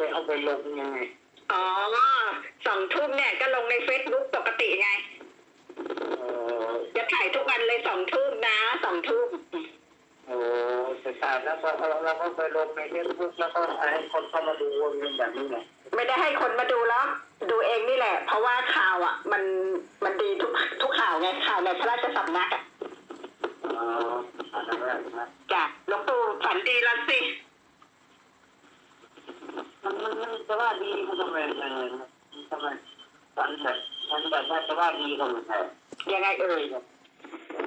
ไปเอาไปลงยังไงอ๋อสองทุ่มเนี่ยก็ลงในเฟซบุ๊กปกติไงเออจะถ่ายทุกวันเลยสองทุ่มนะสองทุ่มโอ้สุดท้ายแล้วก็เราก็ไปลงในเฟซบุ๊กแล้วก็ให้คนเข้ามาดูวนเป็นแบบนี้ไงไม่ได้ให้คนมาดูแล้วดูเองนี่แหละ เพราะว่าข่าวอะ มันมันดีทุกทุกข่าวไงข่าวในพระราชสำนักอะอ๋ออันนั้นแหละนะ จ้ะหลวงปู่ฝันดีแล้วสิ มันมันมันจะว่าดีมันทำไมเออมันทำไมฝันแบบมันแบบ ว่าจะว่าดีก็ไม่ใช่ยังไงเอ่ย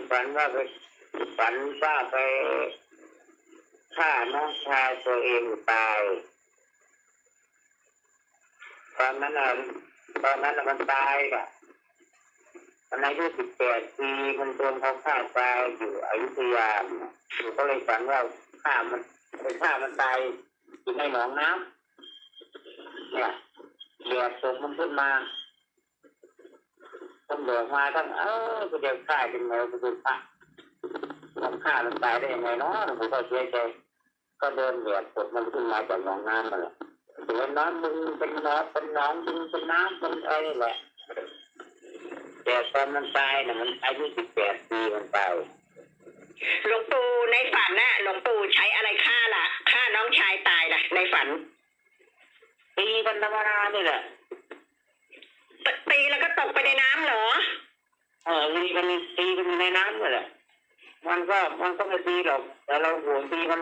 ฝันว่าไปฝันว่าไปฆ่าน้องชายตัวเองตายตอนนั้นน่ะตอนนั้นน่ะมันตายอะมันอายุสิบแปดปีมันโดนเขาฆ่าตายอยู่อยุธยาอยู่ก็เลยฝันว่าฆ่ามันไปฆ่ามันตายอยู่ในหนองน้ำเนี่ยเหยียบศพมันขึ้นมา ตำรวจมาทั้งเออกูจะฆ่ายังไงกูจะฆ่ามันฆ่ามันตายได้ยังไงเนาะผมก็เสียใจก็เดินเหยียบศพมันขึ้นมาจากหนองน้ำมาแหละเป็นน้ำมึงเป็นน้ำเป็นน้ำมึงเป็นน้ำเป็นอะไรนี่แหละแต่ตอนมันตายน่ะมันอายุสิบแปดปีมันตายหลวงปู่ในฝันน่ะหลวงปู่ใช้อะไรฆ่าล่ะฆ่าน้องชายตายล่ะ ในฝันตีกันธรรมดานี่แหละ ตตีแล้วก็ตกไปในน้ำเหรอ เออตีกันตีกันอยู่ในน้ำนี่แหละมันก็มันก็ไม่ตีหรอก แต่เราห่วงตีมัน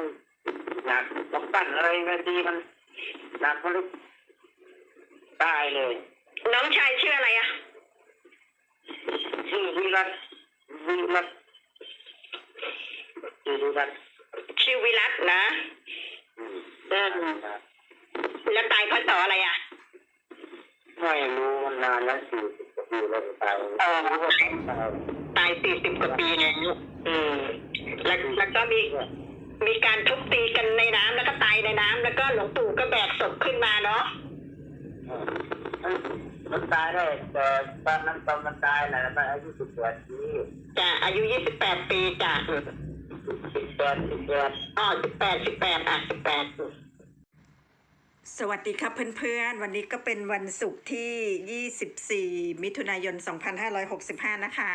หนักต้องปั้นอะไรมาตีมันหนักมันตายเลย น้องชายชื่ออะไรอะชื่อวิรัตวิรัตชื่อวิรัตชื่อวิรัตนะ อืมเออแล้วตายเพราะต่ออะไรอะ ไม่รู้มันนานแล้วสี่สิบกว่าปีแล้วตายเออรู้ว่าตายตายสี่สิบกว่าปีแล้วอืมแล้วแล้วก็มีมีการทุบตีกันในน้ำแล้วก็ตายในน้ำแล้วก็หลวงปู่ก็แบกศพขึ้นมาเนาะมันมันตายได้แต่ตอนนั้นตอนมันตายน่ะมันอายุสิบแปดปีจ้ะอายุยี่สิบแปดปีจ้ะสิบแปดสิบแปดอ๋อสิบแปดสิบแปดอะสิบแปด สวัสดีครับเพื่อนๆ วันนี้ก็เป็นวันศุกร์ที่ 24 มิถุนายน 2565 นะคะ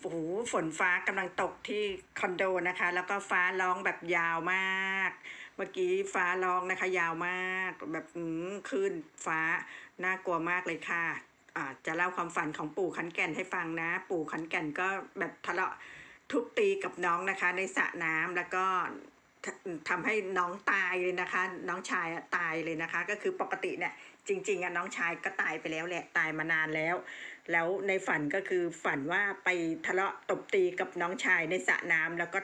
โอ้โหฝนฟ้ากำลังตกที่คอนโดนะคะ แล้วก็ฟ้าร้องแบบยาวมาก เมื่อกี้ฟ้าร้องนะคะ ยาวมาก แบบอืมคลื่นฟ้าน่ากลัวมากเลยค่ะจะเล่าความฝันของปู่ขันแก่นให้ฟังนะ ปู่ขันแก่นก็แบบทะเลาะทุบตีกับน้องนะคะ ในสระน้ำแล้วก็ ททำให้น้องตายเลยนะคะ น้องชายตายเลยนะคะ ก็คือปกติเนี่ยจริงๆอะน้องชายก็ตายไปแล้วแหละตายมานานแล้ว แล้วในฝันก็คือฝันว่าไปทะเลาะตบตีกับน้องชายในสระน้ำแล้วก็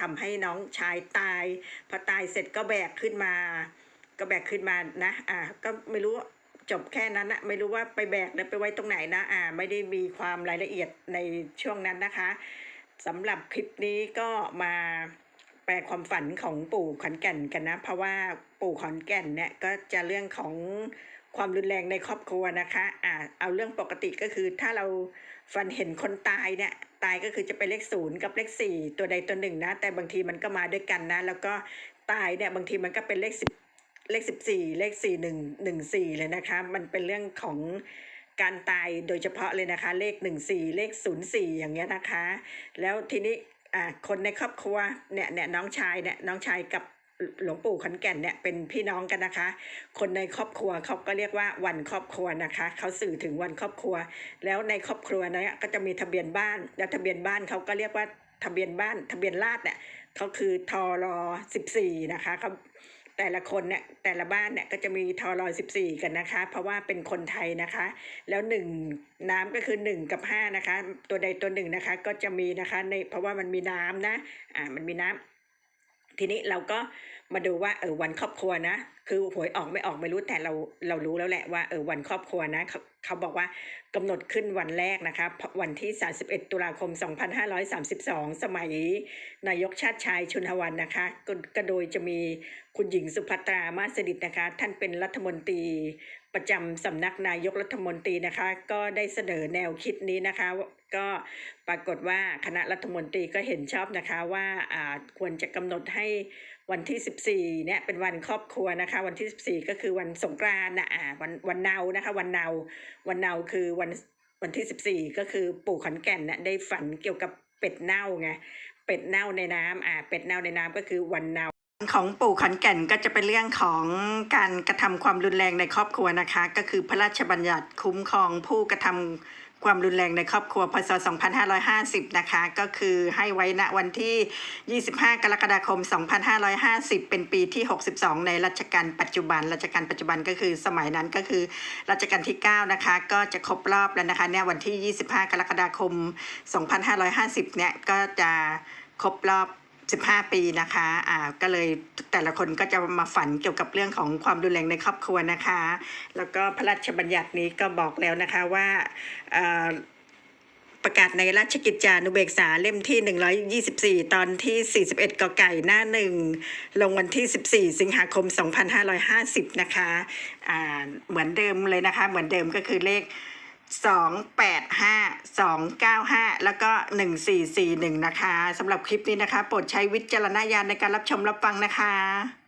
ทำให้น้องชายตายพอตายเสร็จก็แบกขึ้นมา ก็แบกขึ้นมานะอ่าก็ไม่รู้จบแค่นั้นนะไม่รู้ว่าไปแบกแล้วไปไว้ตรงไหนนะอ่าไม่ได้มีความรายละเอียดในช่วงนั้นนะคะสำหรับคลิปนี้ก็มา แปลความฝันของปู่ขอนแก่นกันนะ เพราะว่าปู่ขอนแก่นเนี่ยก็จะเรื่องของความรุนแรงในครอบครัวนะคะอ่าเอาเรื่องปกติก็คือถ้าเราฝันเห็นคนตายเนี่ยตายก็คือจะเป็นเลขศูนย์กับเลขสี่ตัวใดตัวหนึ่งนะ แต่บางทีมันก็มาด้วยกันนะ แล้วก็ตายเนี่ยบางทีมันก็เป็นเลขสิบเลขสิบสี่เลขสี่หนึ่งหนึ่งสี่เลยนะคะ มันเป็นเรื่องของการตายโดยเฉพาะเลยนะคะ เลขหนึ่งสี่เลขศูนย์สี่อย่างเงี้ยนะคะ แล้วทีนี้ อ่าคนในครอบครัวเนี่ยเนี่ยน้องชายเนี่ยน้องชายกับหลวงปู่ขอนแก่นเนี่ยเป็นพี่น้องกันนะคะ คนในครอบครัวเขาก็เรียกว่าวันครอบครัวนะคะ เขาสื่อถึงวันครอบครัว แล้วในครอบครัวนี้ก็จะมีทะเบียนบ้าน แล้วทะเบียนบ้านเขาก็เรียกว่าทะเบียนบ้าน ทะเบียนราษเนี่ยเขาคือทอรอสิบสี่นะคะเขา แต่ละคนเนี่ยแต่ละบ้านเนี่ยก็จะมีทอรอยสิบสี่กันนะคะ เพราะว่าเป็นคนไทยนะคะ แล้วหนึ่งน้ำก็คือหนึ่งกับห้านะคะ ตัวใดตัวหนึ่งนะคะก็จะมีนะคะในเพราะว่ามันมีน้ำนะอ่ามันมีน้ำ ทีนี้เราก็มาดูว่าเออวันครอบครัวนะ คือหวยออกไม่ออกไม่รู้แต่เราเรารู้แล้วแหละว่าเออวันครอบครัวนะเขาเขาบอกว่ากำหนดขึ้นวันแรกนะคะวันที่ 31 ตุลาคม 2532 สมัยนายกชาติชายชุนหวันนะคะก็ก็โดยจะมีคุณหญิงสุภัตรามาสดิตนะคะ ท่านเป็นรัฐมนตรี ประจำสำนักนายกรัฐมนตรีนะคะ ก็ได้เสนอแนวคิดนี้นะคะ ก็ปรากฏว่าคณะรัฐมนตรีก็เห็นชอบนะคะว่าอ่าควรจะกำหนดให้วันที่ 14เนี่ยเป็นวันครอบครัวนะคะ วันที่ 14 ก็คือวันสงกรานต์นะอ่าวันวันเนานะคะ วันเนาวันเนาคือวันวันที่ 14 ก็คือปู่ขอนแก่นเนี่ยได้ฝันเกี่ยวกับเป็ดเน่าไงเป็ดเน่าในน้ำอ่าเป็ดเน่าในน้ำก็คือวันเนา ของปู่ขอนแก่นก็จะเป็นเรื่องของการกระทำความรุนแรงในครอบครัวนะคะ ก็คือพระราชบัญญัติคุ้มครองผู้กระทำความรุนแรงในครอบครัวพศ 2550 นะคะ ก็คือให้ไว้ณวันที่ 25 กรกฎาคม 2550 เป็นปีที่ 62 ในรัชกาลปัจจุบัน รัชกาลปัจจุบันก็คือสมัยนั้นก็คือรัชกาลที่ 9 นะคะ ก็จะครบรอบแล้วนะคะเนี่ยวันที่ 25 กรกฎาคม 2550 เนี่ยก็จะครบรอบ 15 ปีนะคะอ่าก็เลยแต่ละคนก็จะมาฝันเกี่ยวกับเรื่องของความรุนแรงในครอบครัวนะคะ แล้วก็พระราชบัญญัตินี้ก็บอกแล้วนะคะว่าประกาศในราชกิจจานุเบกษาเล่มที่ 124 ตอนที่ 41 กไก่หน้าหนึ่งลงวันที่ 14 สิงหาคม 2550 นะคะอ่าเหมือนเดิมเลยนะคะ เหมือนเดิมก็คือเลข สองแปดห้าสองเก้าห้าแล้วก็หนึ่งสี่สี่หนึ่งนะคะสำหรับคลิปนี้นะคะ โปรดใช้วิจารณญาณในการรับชมรับฟังนะคะ